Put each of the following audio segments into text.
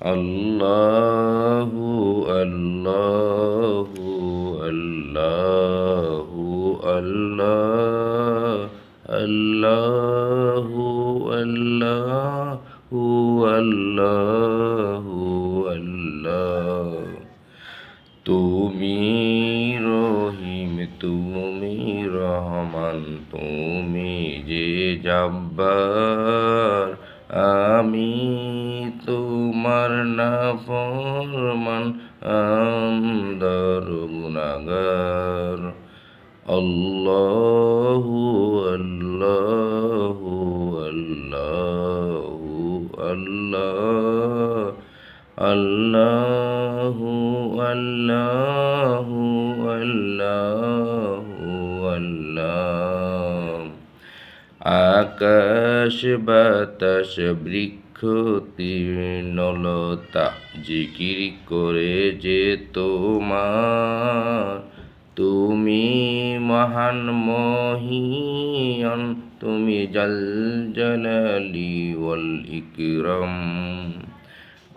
আল্লাহু আল্লাহু আল্লাহু আল্লাহ আল্লাহু আল্লাহু আল্লাহু আল্লাহ তুমি রহিম তুমি রহমান তুমি যে জব্বার আমি তোমার না ফরমান আমদার গুনাগার আল্লাহু আল্লাহু আল্লাহু। আল্লাহ আল্লাহু আল্লাহু আল্লাহু। আল্লাহ আকাশ বাতাস বৃক্ষ তৃণলতা জিকির করে যে তোমার। তুমি মহান মহিয়ন, তুমি জল জলালি ওয়াল ইকরম।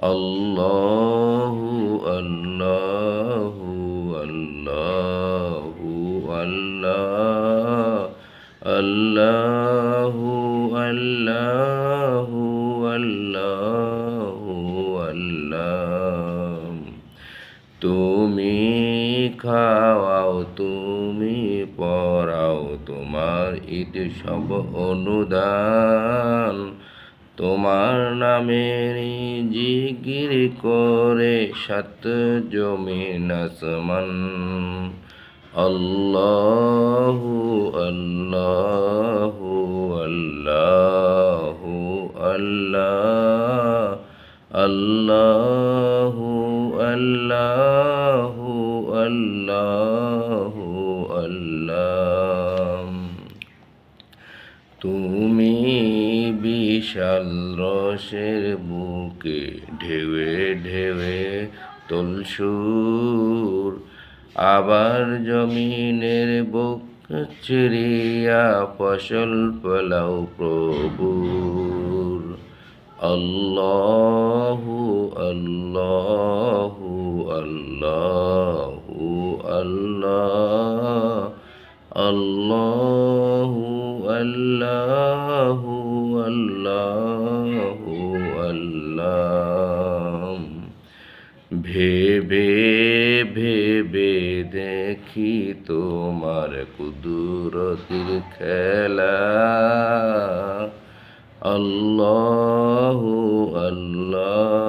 আল্লাহু আল্লাহু আল্লাহু, আল্লাহ, আল্লাহু। আল্লাহু আল্লাহু আল্লাহ তুমি খাওয়াও, তুমি পড়াও, তোমার ইতি সব অনুদান। তোমার নামের জিকির করে সাত জমিন আসমান। আল্লাহু আল্লাহু আল্লাহু আল্লাহু তুমি বিশাল রসের বুকে ঢেউে ঢেউে তুলসুর, আবার জমিনের বুক চিরিয়া ফসল ফলাও প্রভুর। আল্লাহু আল্লাহ আল্লাহু আল্লাহু আল্লাহু আল্লাহ। ভেবে ভেবে দেখি তোমার কুদরতির খেলা। আল্লাহু আল্লাহু।